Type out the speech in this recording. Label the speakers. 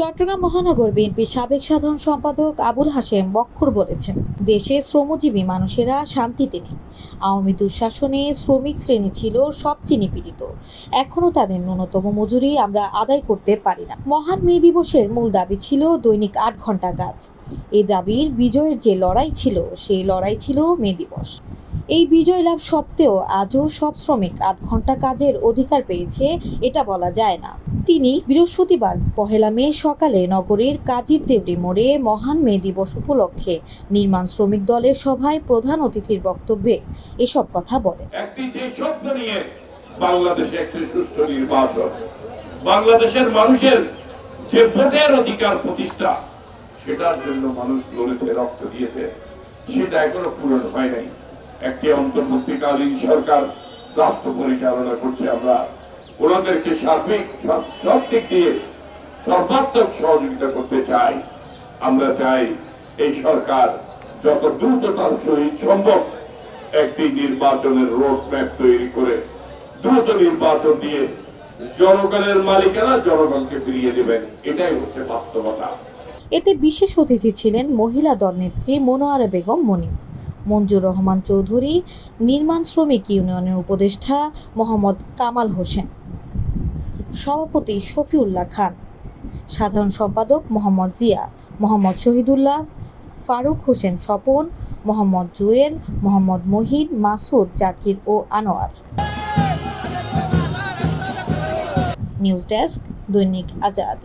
Speaker 1: চট্টগ্রাম মহানগর বিএনপির সাবেক সাধারণ সম্পাদক আবুল হাশেম বক্কর বলেছেন, দেশে শ্রমজীবী মানুষেরা শান্তিতে নেই। আওয়ামী দুঃশাসনে শ্রমিক শ্রেণি ছিল সবচেয়ে নিপীড়িত। এখনও তাদের ন্যূনতম মজুরি আমরা আদায় করতে পারি না। মহান মে দিবসের মূল দাবি ছিল দৈনিক আট ঘণ্টা কাজ। এই দাবির বিজয়ের যে লড়াই ছিল সেই লড়াই ছিল মে দিবস। এই বিজয় লাভ সত্ত্বেও আজও সব শ্রমিক আট ঘণ্টা কাজের অধিকার পেয়েছে, এটা বলা যায় না। তিনি বৃহস্পতিবার, পহেলা মে সকালে নগরীর কাজীর দেবরি মোড়ে মহান মে দিবস উপলক্ষে নির্মাণ শ্রমিক দলের সভায় প্রধান অতিথির বক্তব্যে এসব কথা বলেন।
Speaker 2: একটি যে স্বপ্ন নিয়ে বাংলাদেশে একটি সুষ্ঠু নির্বাচন, বাংলাদেশের মানুষের যে ভোটের অধিকার প্রতিষ্ঠা, সেটার জন্য মানুষ লড়েছে রক্ত দিয়েছে, সেটা এখনও পূরণ হয় নাই। একটি অন্তর্বর্তীকালীন সরকার রাষ্ট্র পরিচালনা করছে আমরা। ওনাদেরকে সার্বিক সব দিক দিয়ে সর্বাত্মক সহযোগিতা করতে চাই। আমরা চাই এই সরকার যত দ্রুততার সহিত সম্ভব একটি নির্বাচনের রোড ম্যাপ তৈরি করে দ্রুত নির্বাচন দিয়ে জনগণের মালিকেরা জনগণকে ফিরিয়ে দেবেন। এটাই হচ্ছে বাস্তবতা।
Speaker 1: এতে বিশেষ অতিথি ছিলেন মহিলা দলনেত্রী মনোয়ারা বেগম মনিম মঞ্জুর রহমান চৌধুরী, নির্মাণ শ্রমিক ইউনিয়নের উপদেষ্টা মোহাম্মদ কামাল হোসেন। সভাপতি শফিউল্লাহ খান। সাধারণ সম্পাদক মোহাম্মদ জিয়া, মোহাম্মদ শহীদুল্লাহ, ফারুক হোসেন স্বপন, মোহাম্মদ জুয়েল, মোহাম্মদ মহিদ মাসুদ, জাকির ও Anwar. News desk Dainik Azad.